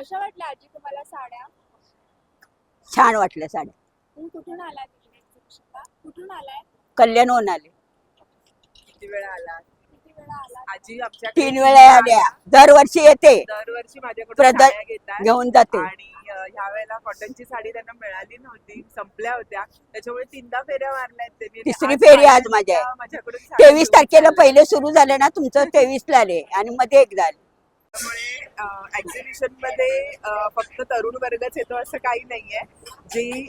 कशा वाटल्या आजी तुम्हाला साड्या? छान वाटल्या साड्या. तुम्ही कुठून आलाय तिकडे? कुठून आलाय? कल्याणहून आले. किती वेळा आला किती वेळा आजी आमच्या तीन वेळा आल्या. दरवर्षी येते. दरवर्षी माझ्याकडून प्रदा- साड्या घेतात. घेऊन जाते. आणि अ, ह्या वेळेला कॉटनची साडी त्यांना मिळाली नव्हती. संपल्या होत्या. त्याच्यामुळे तीनदा फेऱ्या मारल्या त्यांनी. तिसरी फेरी आज माझी आहे. माझ्याकडून तेवीस घेऊन तारखेला. पहिले सुरू झाले ना तुमचं तेवीस ला आले आणि मध्ये एक झाले त्यामुळे एक्झिबिशनमध्ये फक्त तरुण वर्गच येतो असं काही नाहीये. जी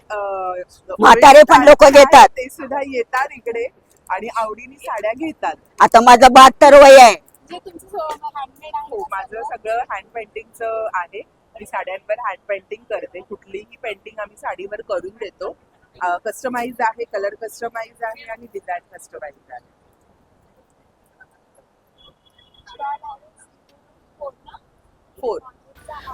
म्हातारे पण लोकं घेतात. ते सुद्धा येतात इकडे आणि आवडीने साड्या घेतात. आता माझं बहात्तर वय आहे. जे तुमचं हँडमेड आहे. हो माझं सगळं? सगळं हँड पेंटिंगचं आहे. मी साड्यांवर हँड पेंटिंग करते. कुठलीही पेंटिंग आम्ही साडीवर करून देतो. कस्टमाइज आहे कलर कस्टमाइज आहे आणि डिझाईन कस्टमाइज आहे. फोर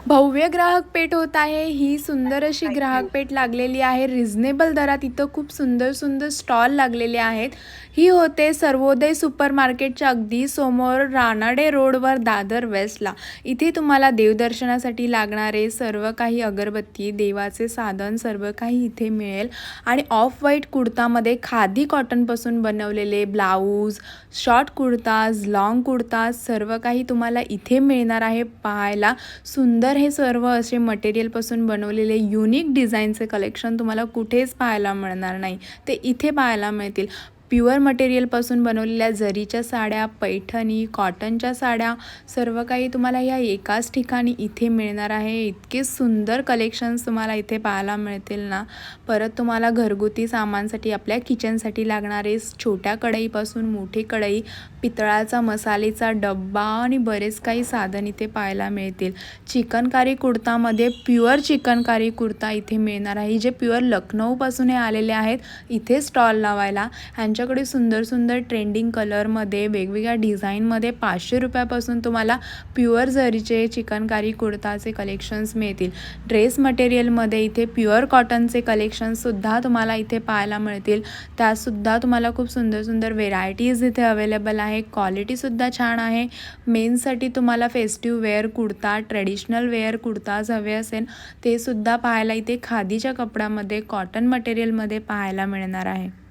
भव्य ग्राहक पेठ होत आहे. ही सुंदर अशी ग्राहक पेठ लागलेली आहे. रिझनेबल दरात इथं खूप सुंदर सुंदर स्टॉल लागलेले आहेत. ही होते सर्वोदय सुपर मार्केटच्या अगदी समोर रानाडे रोडवर दादर वेस्टला. इथे तुम्हाला देवदर्शनासाठी लागणारे सर्व काही अगरबत्ती देवाचे साधन सर्व काही इथे मिळेल. आणि ऑफ व्हाईट कुर्तामध्ये खादी कॉटनपासून बनवलेले blouse short kurtas long kurtas सर्व काही तुम्हाला इथे मिळणार आहे पाहायला. सुंदर हे सर्व असे मटेरियलपासून बनवलेले युनिक डिझाईनचे कलेक्शन तुम्हाला कुठेच पाहायला मिळणार नाही. ते इथे पाहायला मिळतील. प्युअर मटेरियलपासून बनवलेल्या जरीच्या साड्या पैठणी कॉटनच्या साड्या सर्व काही तुम्हाला या एकाच ठिकाणी इथे मिळणार आहे. इतके सुंदर कलेक्शन्स तुम्हाला इथे पाहायला मिळतील ना. परत तुम्हाला घरगुती सामानसाठी आपल्या किचनसाठी लागणारे छोट्या कढईपासून मोठी कढई पितळाचा मसालेचा डब्बा आणि बरेच काही साधन इथे पाहायला मिळतील. चिकनकारी कुर्तामध्ये प्युअर चिकनकारी कुर्ता इथे मिळणार आहे. जे प्युअर लखनौपासून हे आलेले आहेत इथे स्टॉल लावायला. ह्यांच्याकडे सुंदर सुंदर ट्रेंडिंग कलरमध्ये वेगवेगळ्या डिझाईनमध्ये पाचशे रुपयापासून तुम्हाला प्युअर जरीचे चिकनकारी कुर्ताचे कलेक्शन्स मिळतील. ड्रेस मटेरियलमध्ये इथे प्युअर कॉटनचे कलेक्शन्ससुद्धा तुम्हाला इथे पाहायला मिळतील. त्यातसुद्धा तुम्हाला खूप सुंदर सुंदर व्हेरायटीज इथे अवेलेबल आहे क्वालिटीसुद्धा छान आहे. मेन्ससाठी तुम्हाला festive wear kurta traditional wear kurtas हवे असेल ते सुद्धा पाहायला इथे खादीच्या कपड्यामध्ये कॉटन मटेरियलमध्ये पाहायला मिळणार आहे.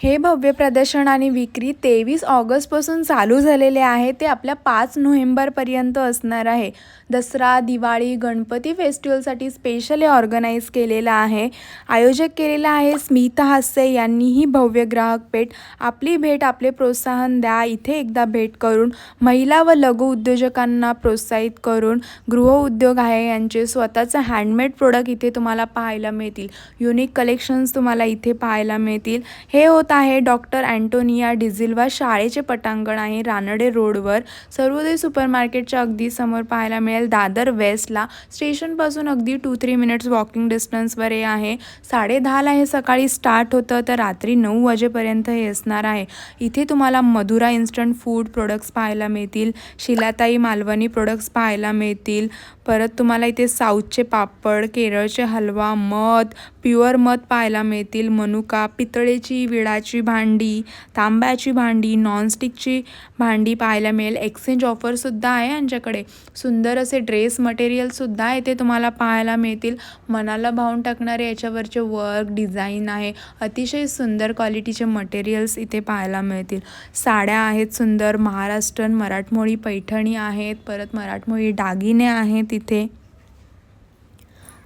हे भव्य प्रदर्शन आणि विक्री तेवीस ऑगस्टपासून चालू झालेले आहे. ते आपल्या पाच नोव्हेंबरपर्यंत असणार आहे. दसरा दिवाळी गणपती फेस्टिवलसाठी स्पेशली ऑर्गनाईज केलेलं आहे. आयोजक केलेलं आहे स्मिता हास्य यांनी ही भव्य ग्राहक पेठ आपली भेट आपले प्रोत्साहन द्या. इथे एकदा भेट करून महिला व लघु उद्योजकांना प्रोत्साहित करून गृहउद्योग आहे यांचे स्वतःचं हँडमेड प्रोडक्ट इथे तुम्हाला पाहायला मिळतील. युनिक कलेक्शन्स तुम्हाला इथे पाहायला मिळतील. हे होत आहे. डॉक्टर अँटोनिया डिझिल्वा शाळेचे पटांगण आहे. रानडे रोडवर सर्वोदय सुपर मार्केटच्या अगदी समोर पाहायला मिळेल. दादर वेस्टला स्टेशनपासून अगदी टू थ्री मिनिट्स वॉकिंग डिस्टन्सवर हे आहे. साडेदहाला हे सकाळी स्टार्ट होतं तर रात्री नऊ वाजेपर्यंत हे असणार आहे. इथे तुम्हाला मधुरा इन्स्टंट फूड प्रोडक्ट्स पाहायला मिळतील. शिलाताई मालवणी प्रोडक्ट्स पाहायला मिळतील. परत तुम्हाला इथे साऊथचे पापड केरळचे हलवा मध प्युअर मध पाहायला मिळतील. मनुका पितळेची विडाची भांडी तांब्याची भांडी नॉनस्टिकची भांडी पाहायला मिळेल. एक्सचेंज ऑफरसुद्धा आहे यांच्याकडे सुंदर असे ड्रेस मटेरियलसुद्धा इथे तुम्हाला पाहायला मिळतील. मनाला भावून टाकणारे याच्यावरचे वर्क डिझाईन आहे. अतिशय सुंदर क्वालिटीचे मटेरियल्स इथे पाहायला मिळतील. साड्या आहेत सुंदर महाराष्ट्रन मराठमोळी पैठणी आहेत परत मराठमोळी दागिने आहेत इथे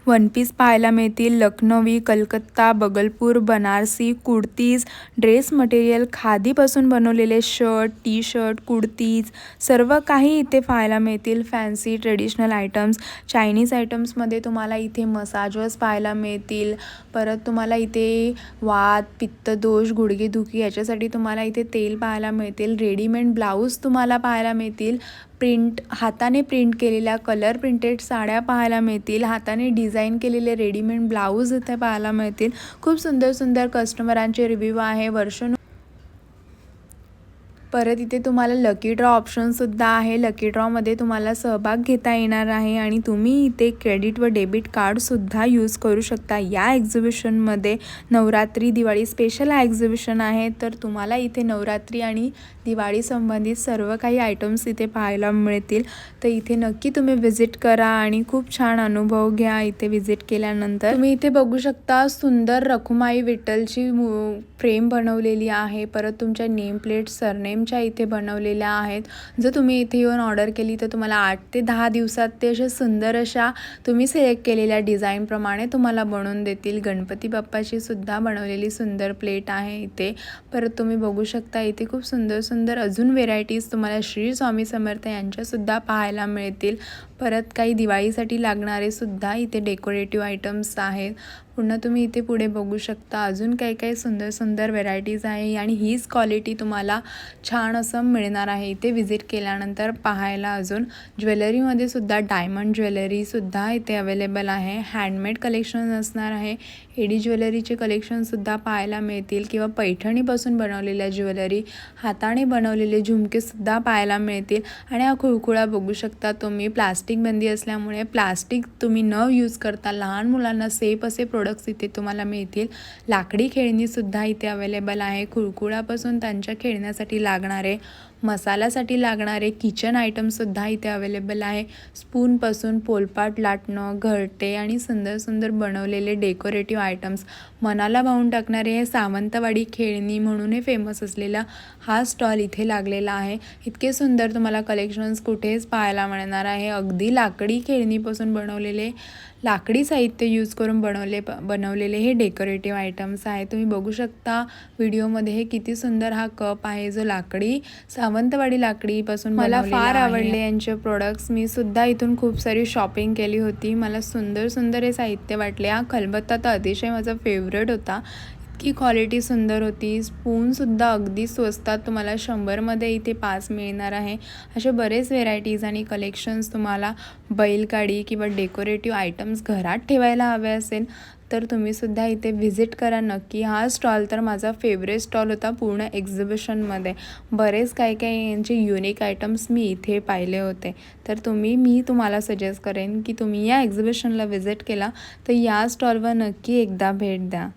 वन पीस पाहायला मिळतील लखनवी कलकत्ता बगलपूर बनारसी कुर्तीज ड्रेस मटेरियल खादीपासून बनवलेले शर्ट टी शर्ट कुर्तीज सर्व काही इथे पाहायला मिळतील. फॅन्सी ट्रेडिशनल आयटम्स चायनीज आयटम्समध्ये तुम्हाला इथे मसाजर्स पाहायला मिळतील. परत तुम्हाला इथे वात पित्त दोष गुडघेदुखी याच्यासाठी तुम्हाला इथे तेल पाहायला मिळतील. रेडीमेड ब्लाऊज तुम्हाला पाहायला मिळतील. प्रिंट हाताने प्रिंट केलेल्या कलर प्रिंटेड साड्या पाहायला मिळतील. हाताने डिझाईन केलेले रेडीमेड ब्लाऊज इथे पाहायला मिळतील. खूप सुंदर सुंदर कस्टमरांचे रिव्ह्यू आहे. वर्षानु परत इथे तुम्हाला लकी ड्रॉ ऑप्शनसुद्धा आहे. लकी ड्रॉमध्ये तुम्हाला सहभाग घेता येणार आहे आणि तुम्ही इथे क्रेडिट व डेबिट कार्डसुद्धा यूज करू शकता. या एक्झिबिशनमध्ये नवरात्री दिवाळी स्पेशल हा एक्झिबिशन आहे. तर तुम्हाला इथे नवरात्री आणि दिवाळी संबंधित सर्व काही आयटम्स इथे पाहायला मिळतील. तर इथे नक्की तुम्ही व्हिजिट करा आणि खूप छान अनुभव घ्या इथे व्हिजिट केल्यानंतर. तुम्ही इथे बघू शकता सुंदर रखुमाई विठ्ठलची फ्रेम बनवलेली आहे. परत तुमच्या नेम प्लेट एमच्या इथे बनवलेल्या आहेत. जर तुम्ही इथे येऊन ऑर्डर केली तर तुम्हाला आठ ते दहा दिवसात ते अशा सुंदर अशा तुम्ही सिलेक्ट केलेल्या डिझाईनप्रमाणे तुम्हाला बनवून देतील. गणपती बाप्पाची सुद्धा बनवलेली सुंदर प्लेट आहे इथे. परत तुम्ही बघू शकता इथे खूप सुंदर सुंदर अजून व्हेरायटीज तुम्हाला श्री स्वामी समर्थ यांच्यासुद्धा पाहायला मिळतील. परत काही दिवाळीसाठी लागणारे सुद्धा इथे डेकोरेटिव्ह आयटम्स आहेत. पुन्हा तुम्ही इथे पुढे बघू शकता. अजून काही काही सुंदर सुंदर व्हेरायटीज आहे आणि हीच क्वालिटी तुम्हाला छान असं मिळणार आहे. इथे व्हिजिट केल्यानंतर पाहायला अजून ज्वेलरीमध्ये सुद्धा डायमंड ज्वेलरीसुद्धा इथे अवेलेबल आहे. हँडमेड कलेक्शन असणार आहे. एडी ज्वेलरीचे कलेक्शनसुद्धा पाहायला मिळतील किंवा पैठणीपासून बनवलेल्या ज्वेलरी हाताने बनवलेले झुमकेसुद्धा पाहायला मिळतील. आणि हा खुळखुळा बघू शकता तुम्ही. प्लास्टिक बंदी असल्यामुळे प्लास्टिक तुम्ही न यूज करता लहान मुलांना सेफ असे प्रोडक्ट प्रोडक्ट्स इथे तुम्हाला मिळतील. लाकडी खेळणीसुद्धा इथे अवेलेबल आहे. कुळकुळापासून त्यांच्या खेळण्यासाठी लागणारे मसाल्यासाठी लागणारे किचन आयटमसुद्धा इथे अवेलेबल आहे. स्पूनपासून पोलपाट लाटणं घरटे आणि सुंदर सुंदर बनवलेले डेकोरेटिव्ह आयटम्स मनाला भावून टाकणारे हे सावंतवाडी खेळणी म्हणून हे फेमस असलेला हा स्टॉल इथे लागलेला आहे. इतके सुंदर तुम्हाला कलेक्शन्स कुठेच पाहायला मिळणार आहे. अगदी लाकडी खेळणीपासून बनवलेले लाकडी साहित्य यूज करून बनवले बनवलेले हे डेकोरेटिव्ह आयटम्स आहे. तुम्ही बघू शकता व्हिडिओमध्ये हे किती सुंदर हा कप आहे जो लाकडी सा सावंतवाडी लाकडीपासून मला फार आवडले यांचे प्रोडक्ट्स मी सुद्धा इथून खूप सारी शॉपिंग केली होती. मला सुंदर सुंदर हे साहित्य वाटले. हा खलबत्ता तर अतिशय माझा फेवरेट होता. इतकी क्वालिटी सुंदर होती. स्पूनसुद्धा अगदी स्वस्तात तुम्हाला शंभरमध्ये इथे पाच मिळणार आहे. असे बरेच व्हेरायटीज आणि कलेक्शन्स तुम्हाला बैलगाडी किंवा डेकोरेटिव्ह आयटम्स घरात ठेवायला हवे असेल. तर तुम्हीसुद्धा इथे व्हिजिट करा नक्की. हा स्टॉल तर माझा फेवरेट स्टॉल होता पूर्ण एक्झिबिशनमध्ये बरेच काही काही यांचे युनिक आयटम्स मी इथे पाहिले होते. तर तुम्ही मी तुम्हाला सजेस्ट करेन की तुम्ही या एक्झिबिशनला व्हिजिट केला तर या स्टॉलवर नक्की एकदा भेट द्या.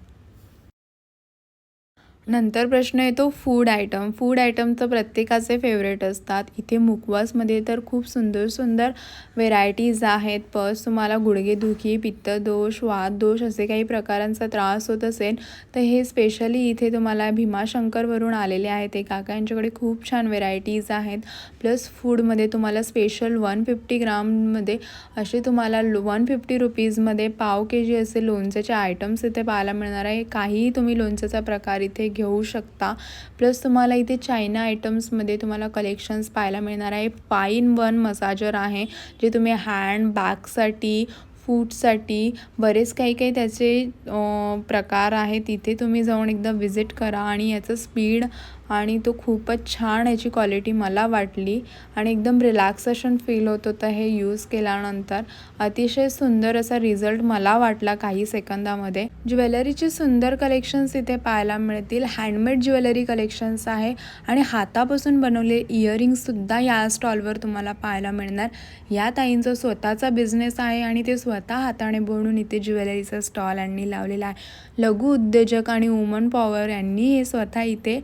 नंतर प्रश्न येतो फूड आयटम फूड आयटम तर प्रत्येकाचे फेवरेट असतात. इथे मुखवासमध्ये तर खूप सुंदर सुंदर व्हेरायटीज आहेत. पस तुम्हाला गुडघेदुखी पित्तदोष वातदोष असे काही प्रकारांचा त्रास होत असेल तर हे स्पेशली इथे तुम्हाला भीमाशंकरवरून आलेले आहेत. ते काका यांच्याकडे खूप छान व्हेरायटीज आहेत. प्लस फूडमध्ये तुम्हाला स्पेशल वन फिफ्टी ग्राममध्ये असे तुम्हाला वन फिफ्टी रुपीजमध्ये पाव के जी असे लोणच्याचे आयटम्स इथे पाहायला मिळणार आहे. काहीही तुम्ही लोणच्याचा प्रकार इथे घेऊ शकता. प्लस तुम्हाला इथे चायना आयटम्समध्ये तुम्हाला कलेक्शन्स पाहायला मिळणार आहे. पाईन वन मसाजर आहे जे तुम्ही हँड बॅगसाठी फूडसाठी बरेच काही काही त्याचे प्रकार आहेत. तिथे तुम्ही जाऊन एकदा विजिट करा आणि याचं स्पीड आणि तो खूपच छान याची क्वालिटी मला वाटली. आणि एकदम रिलॅक्सेशन फील होत होतं हे यूज केल्यानंतर. अतिशय सुंदर असा रिझल्ट मला वाटला काही सेकंदामध्ये. ज्वेलरीचे सुंदर कलेक्शन्स इथे पाहायला मिळतील. हँडमेड ज्वेलरी कलेक्शन्स आहे. आणि हातापासून बनवले इयरिंग्ससुद्धा या स्टॉलवर तुम्हाला पाहायला मिळणार. या ताईंचा स्वतःचा बिझनेस आहे आणि ते स्वतः हाताने बनवून इथे ज्वेलरीचा स्टॉल यांनी लावलेला आहे. लघु उद्योजक आणि वुमन पॉवर यांनी हे स्वतः इथे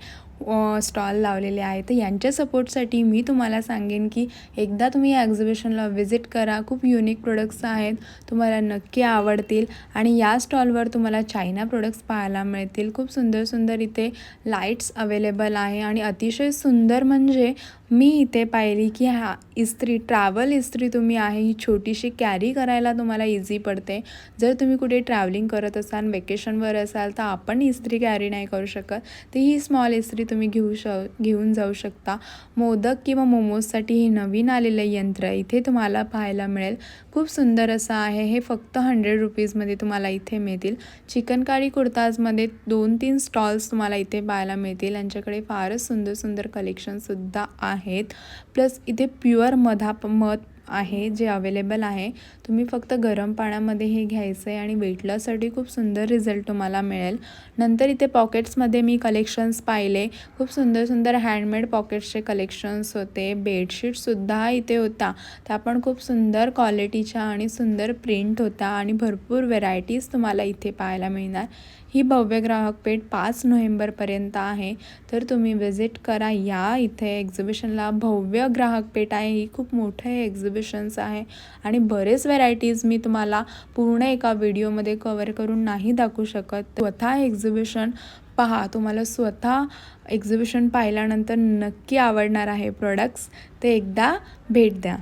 स्टॉल लावलेले आहे. तर यांच्या सपोर्टसाठी मी तुम्हाला सांगेन की एकदा तुम्ही या एक्झिबिशनला व्हिजिट करा. खूप युनिक प्रोडक्ट्स आहेत. तुम्हाला नक्की आवडतील. आणि या स्टॉलवर तुम्हाला चायना प्रोडक्ट्स पाहायला मिळतील. खूप सुंदर सुंदर इथे लाईट्स अवेलेबल आहे. आणि अतिशय सुंदर म्हणजे मी इथे पाहिली की हा इस्त्री ट्रॅव्हल इस्त्री तुम्ही आहे ही छोटीशी कॅरी करायला तुम्हाला इझी पडते. जर तुम्ही कुठे ट्रॅव्हलिंग करत असाल वेकेशनवर असाल तर आपण इस्त्री कॅरी नाही करू शकत. तर ही स्मॉल इस्त्री तुम्ही घेऊ श घेऊन जाऊ शकता. मोदक किंवा मोमोजसाठी हे नवीन आलेलं यंत्र इथे तुम्हाला पाहायला मिळेल. खूप सुंदर असं आहे. हे फक्त हंड्रेड रुपीजमध्ये तुम्हाला इथे मिळतील. चिकनकारी कुर्ताजमध्ये दोन तीन स्टॉल्स तुम्हाला इथे पाहायला मिळतील. यांच्याकडे फारच सुंदर सुंदर कलेक्शनसुद्धा आहेत. प्लस इथे प्युअर मधा मध आहे जे अवेलेबल आहे. तुम्ही फक्त गरम पाण्यामध्ये हे घ्यायचं आहे आणि वेट लॉससाठी खूप सुंदर रिझल्ट तुम्हाला मिळेल. नंतर इथे पॉकेट्समध्ये मी कलेक्शन्स पाहिले. खूप सुंदर सुंदर हँडमेड पॉकेट्सचे कलेक्शन्स होते. बेडशीटसुद्धा इथे होता. त्या पण खूप सुंदर क्वालिटीच्या आणि सुंदर प्रिंट होता. आणि भरपूर व्हेरायटीज तुम्हाला इथे पाहायला मिळणार. ही भव्य ग्राहक पेठ पाच नोव्हेंबरपर्यंत आहे. तर तुम्ही विजिट करा या इथे. एक्झिबिशनला भव्य ग्राहक पेठ आहे. ही खूप मोठं हे एक्झिबिशन्स आहे. आणि बरेच व्हेरायटीज मी तुम्हाला पूर्ण एका व्हिडिओमध्ये कवर करून नाही दाखवू शकत. स्वतः एक्झिबिशन पहा. तुम्हाला स्वतः एक्झिबिशन पाहिल्यानंतर नक्की आवडणार आहे प्रोडक्ट्स. ते एकदा भेट द्या.